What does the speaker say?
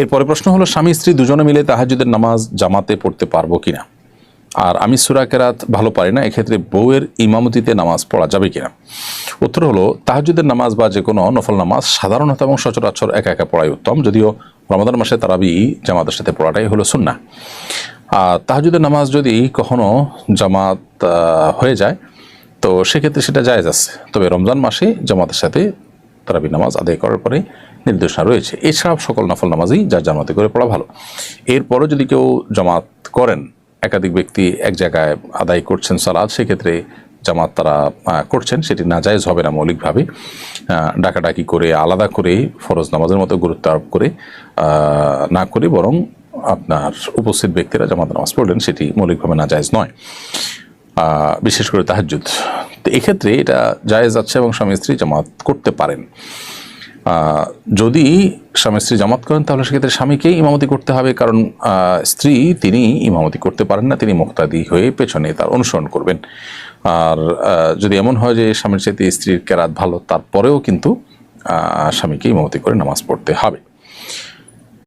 এরপরে প্রশ্ন হলো, স্বামী স্ত্রী দুজনে মিলে তাহাজুদের নামাজ জামাতে পড়তে পারব কিনা? আর আমি সুরা কেরাত ভালো পারি না, এক্ষেত্রে বউয়ের ইমামতিতে নামাজ পড়া যাবে কিনা? উত্তর হলো তাহাজুদের নামাজ বা যে কোনো নফল নামাজ সাধারণত এবং সচরাচর একা একা পড়াই উত্তম, যদিও রমাদান মাসে তারাবি জামাতের সাথে পড়াটাই হলো সুন্না আর তাহাজুদের নামাজ যদি কখনো জামাত হয়ে যায়, তো সেক্ষেত্রে সেটা জায়েজ আছে। তবে রমজান মাসে জামাতের সাথে তারাবি নামাজ আদায় করার পরে নির্দেশনা রয়েছে। এছাড়াও সকল নফল নামাজই যার জামাতে করে পড়া ভালো। এরপরও যদি কেউ জামাত করেন, একাধিক ব্যক্তি এক জায়গায় আদায় করছেন সালাদ সেক্ষেত্রে জামাত তারা করছেন। সেটি নাজায়েজ হবে না মৌলিকভাবে। ডাকাডাকি করে, আলাদা করে, ফরজ নামাজের মতো গুরুত্ব আরোপ করে না করে বরং আপনার উপস্থিত ব্যক্তিরা জামাত নামাজ পড়লেন, সেটি মৌলিকভাবে নাজায়েজ নয়। বিশেষ করে তাহাজ্জুদ। তো এক্ষেত্রে এটা জায়েজ আছে এবং স্বামী স্ত্রী জামাত করতে পারেন। যদি স্বামী স্ত্রী জামাত করেন, তাহলে সেক্ষেত্রে স্বামীকেই ইমামতি করতে হবে, কারণ স্ত্রী তিনি ইমামতি করতে পারেন না, তিনি মুক্তাদি হয়ে পেছনে তার অনুসরণ করবেন। আর যদি এমন হয় যে স্বামীর চাইতে স্ত্রীর কেরাত ভালো, তারপরেও কিন্তু স্বামীকে ইমামতি করে নামাজ পড়তে হবে।